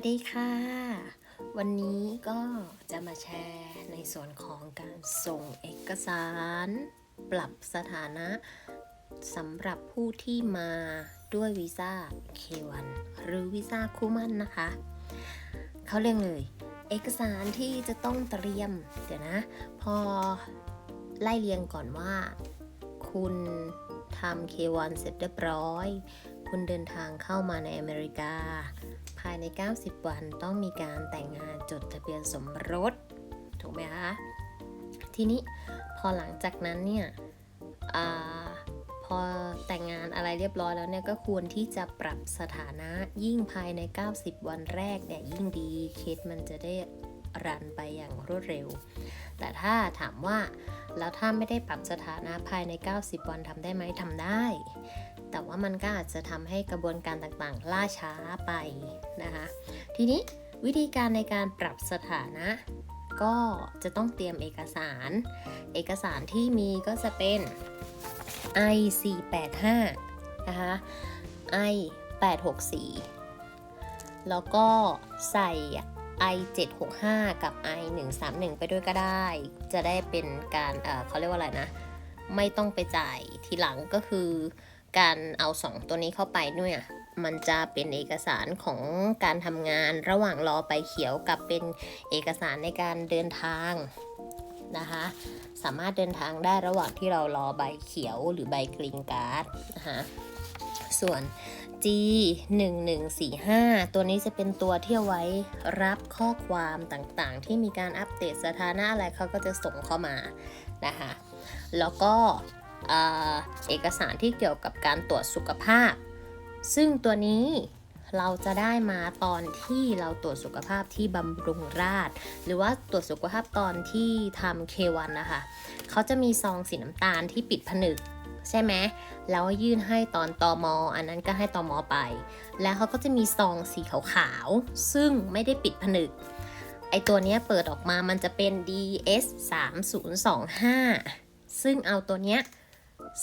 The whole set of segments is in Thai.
วัสดีค่ะ วันนี้ก็จะมาแชร์ในส่วนของการส่งเอกสาร ปรับสถานะสำหรับผู้ที่มาด้วยวีซ่า K1 หรือวีซ่าคู่มั่นนะคะ เขาเรียกเลย เอกสารที่จะต้องเตรียม เดี๋ยวนะ พอไล่เรียงก่อนว่า คุณทำ K1 เสร็จเรียบร้อย คุณเดินทางเข้ามาในอเมริกา ภายใน 90 วันต้องมีการแต่งงานจดทะเบียนสมรส ถูกไหมคะ ทีนี้พอหลังจากนั้นเนี่ยอพอแต่งงานอะไรเรียบร้อยแล้วเนี่ยก็ควรที่จะปรับสถานะยิ่งภายใน 90 วันแรกเนี่ยยิ่งดีเคสมันจะได้รันไปอย่างรวดเร็ว แต่ถ้าถามว่าแล้วถ้าไม่ได้ปรับสถานะภายใน 90 วันทำได้ไหมทำได้ แต่ว่ามันก็อาจจะทำให้กระบวนการต่างๆ ล่าช้าไปนะคะ ทีนี้วิธีการในการปรับสถานะ ก็จะต้องเตรียมเอกสาร เอกสารที่มีก็จะเป็น i 4 8 5นะคะ i 8 6 4แล้วก็ใส่ i 7 6 5กับ i 1 3 1ไปด้วยก็ได้ จะได้เป็นการเเขาเรียกว่าอะไรนะ ไม่ต้องไปจ่ายทีหลังก็คือ การเอา 2 ตัวนี้เข้าไปด้วยมันจะเป็นเอกสารของการทำงานระหว่างรอใบเขียวกับเป็นเอกสารในการเดินทางนะคะ สามารถเดินทางได้ระหว่างที่เรารอใบเขียวหรือใบกรีนการ์ดนะคะส่วน G 1 1 4 5 ตัวนี้จะเป็นตัวที่เอาไว้รับข้อความต่างๆ ที่มีการอัปเดตสถานะอะไรเขาก็จะส่งเข้ามานะคะ แล้วก็ เออเอกสารที่เกี่ยวกับการตรวจสุขภาพ ซึ่งตัวนี้เราจะได้มาตอนที่เราตรวจสุขภาพที่บำรุงราษฎร์หรือว่าตรวจสุขภาพตอนที่ทำ K1 นะคะเขาจะมีซองสีน้ำตาลที่ปิดผนึกใช่ไหมแล้วยื่นให้ตอนตอมออันนั้นก็ให้ตอมอไป แล้วเขาก็จะมีซองสีขาวๆ ซึ่งไม่ได้ปิดผนึก ไอตัวนี้เปิดออกมามันจะเป็น DS 3 0 2 5ซึ่งเอาตัวเนี้ย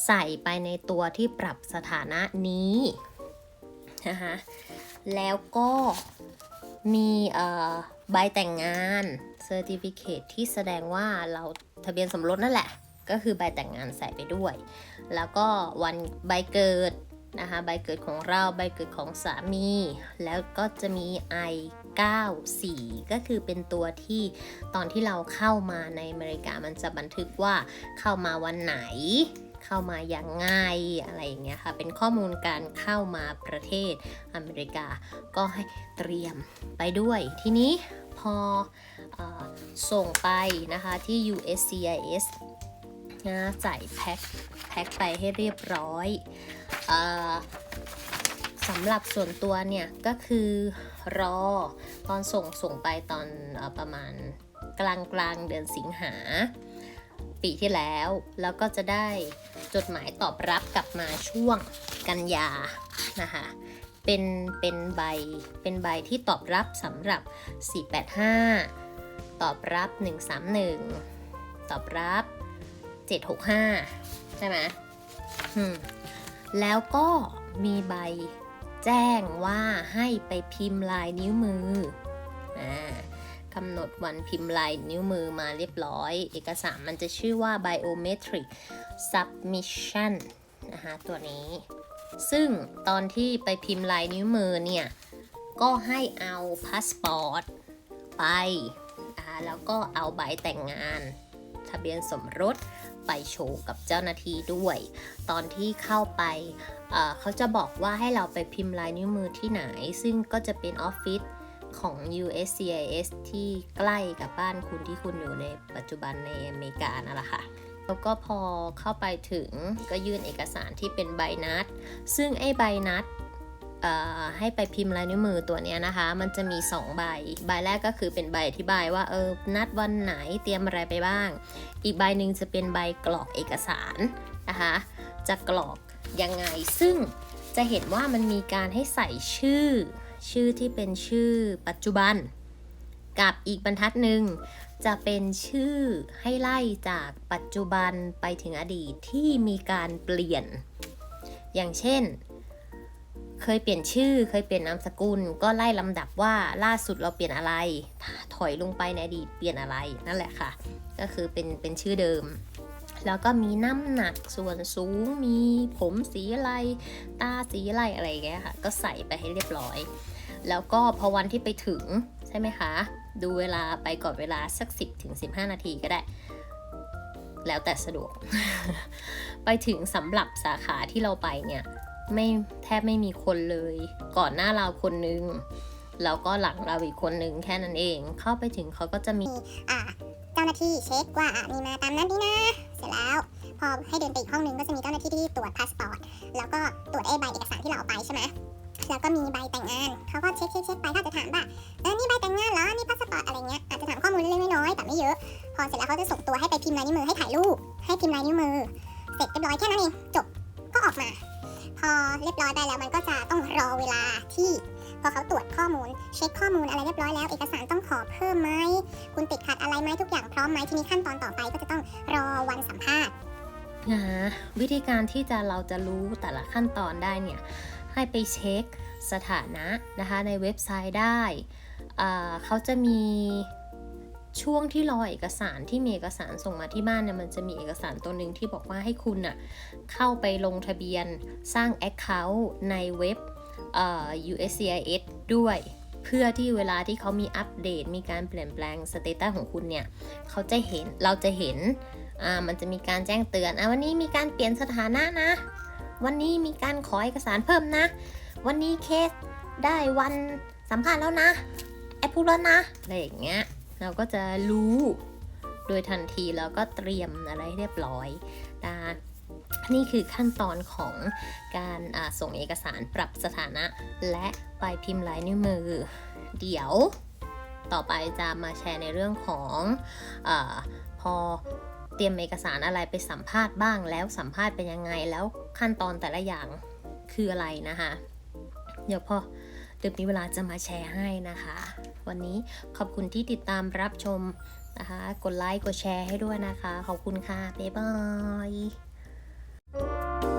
ใส่ไปในตัวที่ปรับสถานะนี้นะคะแล้วก็มีใบแต่งงาน Certificate ที่แสดงว่าเราทะเบียนสมรสนั่นแหละ ก็คือใบแต่งงานใส่ไปด้วย แล้วก็วันใบเกิดนะคะใบเกิดของเราใบเกิดของสามี แล้วก็จะมี I 94ก็คือเป็นตัวที่ตอนที่เราเข้ามาในอเมริกามันจะบันทึกว่าเข้ามาวันไหน เข้ามาอย่างไงอะไรอย่างเงี้ยค่ะ เป็นข้อมูลการเข้ามาประเทศอเมริกา ก็ให้เตรียมไปด้วย ทีนี้พออส่งไปนะคะที่ USCIS นะใส่แพ็คแพ็คไปให้เรียบร้อยอสำหรับส่วนตัวเนี่ย ก็คือรอตอนส่งส่งไปตอนอประมาณกลางกลางเดือนสิงหา ปีที่แล้ว แล้วก็จะได้จดหมายตอบรับกลับมาช่วงกันยานะคะเป็นเป็นใบเป็นใบที่ตอบรับสำหรับ 485 ตอบรับ 131 ตอบรับ 765 ใช่ไหมอืมแล้วก็มีใบแจ้งว่าให้ไปพิมพ์ลายนิ้วมืออ่า กำหนดวันพิมพ์ลายนิ้วมือมาเรียบร้อย เอกสารมันจะชื่อว่า biometric submission นะคะตัวนี้ ซึ่งตอนที่ไปพิมพ์ลายนิ้วมือเนี่ย ก็ให้เอาพาสปอร์ตไปแล้วก็เอาใบแต่งงาน ทะเบียนสมรสไปโชว์กับเจ้าหน้าที่ด้วย ตอนที่เข้าไปเอ่อเขาจะบอกว่าให้เราไปพิมพ์ลายนิ้วมือที่ไหน ซึ่งก็จะเป็นออฟฟิศ ของ USCIS ที่ใกล้กับบ้านคุณที่คุณอยู่ในปัจจุบันในอเมริกานั่นแหละค่ะแล้วก็พอเข้าไปถึงก็ยื่นเอกสารที่เป็นใบนัด ซึ่งไอ้ใบนัดให้ไปพิมพ์ลายนิ้วมือตัวนี้นะคะ มันจะมี 2 ใบ ใบแรกก็คือเป็นใบอธิบายว่าเออนัดวันไหนเตรียมอะไรไปบ้าง อีกใบหนึ่งจะเป็นใบกรอกเอกสารนะคะ จะกรอกยังไง ซึ่งจะเห็นว่ามันมีการให้ใส่ชื่อ ชื่อที่เป็นชื่อปัจจุบัน กับอีกบรรทัดหนึ่งจะเป็นชื่อให้ไล่จากปัจจุบันไปถึงอดีตที่มีการเปลี่ยน อย่างเช่น เคยเปลี่ยนชื่อเคยเปลี่ยนนามสกุล ก็ไล่ลำดับว่าล่าสุดเราเปลี่ยนอะไร ถอยลงไปในอดีตเปลี่ยนอะไรนั่นแหละค่ะ ก็คือเป็นเป็นชื่อเดิม แล้วก็มีน้ำหนักส่วนสูง มีผมสีอะไร ตาสีอะไรอะไรอย่างเงี้ยค่ะ ก็ใส่ไปให้เรียบร้อย แล้วก็พอวันที่ไปถึงใช่ไหมคะ ดูเวลาไปก่อนเวลาสัก 10ถึง15 นาทีก็ได้ แล้วแต่สะดวก ไปถึงสำหรับสาขาที่เราไปเนี่ยไม่แทบไม่มีคนเลย ก่อนหน้าเราคนนึงแล้วก็หลังเราอีกคนนึงแค่นั้นเอง เข้าไปถึงเขาก็จะมีเจ้าหน้าที่เช็คว่ามีมาตามนั้นนี่นะ เสร็จแล้ว พอให้เดินไปอีกห้องนึงก็จะมีเจ้าหน้าที่ที่ตรวจพาสปอร์ตแล้วก็ตรวจไอ้ใบเอกสารที่เราเอาไปใช่ไหมแล้วก็มีใบแต่ ช็คเช็คไปเขาจะถามว่าเออนี่ใบแต่งงานเหรอนี่พาสปอร์ตอะไรเงี้ยอาจจะถามข้อมูลเล็กๆน้อยๆแต่ไม่เยอะ พอเสร็จแล้วเขาจะส่งตัวให้ไปพิมพ์ลายนิ้วมือให้ถ่ายรูปให้พิมพ์ลายนิ้วมือ เสร็จเรียบร้อยแค่นั้นเองจบก็ออกมา พอเรียบร้อยได้แล้วมันก็จะต้องรอเวลาที่พอเขาตรวจข้อมูล เช็คข้อมูลอะไรเรียบร้อยแล้วเอกสารต้องขอเพิ่มไหมคุณติดขัดอะไรไหมทุกอย่างพร้อมไหมทีนี้ขั้นตอนต่อไปก็จะต้องรอวันสัมภาษณ์นะวิธีการที่จะเราจะรู้แต่ละขั้นตอนได้เนี่ยให้ไปเช็ค สถานะนะคะในเว็บไซต์ได้ เขาจะมีช่วงที่รอเอกสารที่มีเอกสารส่งมาที่บ้านเนี่ยมันจะมีเอกสารตัวหนึ่งที่บอกว่าให้คุณน่ะเข้าไปลงทะเบียนสร้าง Account ในเว็บ USCIS ด้วย เพื่อที่เวลาที่เขามีอัปเดต มีการเปลี่ยนแปลงสเตตัสของคุณเนี่ยเขาจะเห็นเราจะเห็นมันจะมีการแจ้งเตือนอวันนี้มีการเปลี่ยนสถานะนะ วันนี้มีการขอเอกสารเพิ่มนะ วันนี้เคสได้วันสัมภาษณ์แล้วนะแอปพูดแล้วนะอะไรอย่างเงี้ยเราก็จะรู้ โดยทันทีแล้วก็เตรียมอะไรให้เรียบร้อยนะนี่คือขั้นตอนของการส่งเอกสารปรับสถานะ และไปพิมพ์ลายนิ้วมือ เดี๋ยวต่อไปจะมาแชร์ในเรื่องของอพอเตรียมเอกสารอะไรไปสัมภาษณ์บ้างแล้วสัมภาษณ์เป็นยังไงแล้วขั้นตอนแต่ละอย่างคืออะไรนะคะ เดี๋ยวพอเดี๋ยวมีเวลาจะมาแชร์ให้นะคะ วันนี้ขอบคุณที่ติดตามรับชมนะคะ กดไลค์กดแชร์ให้ด้วยนะคะ ขอบคุณค่ะ บ๊ายบาย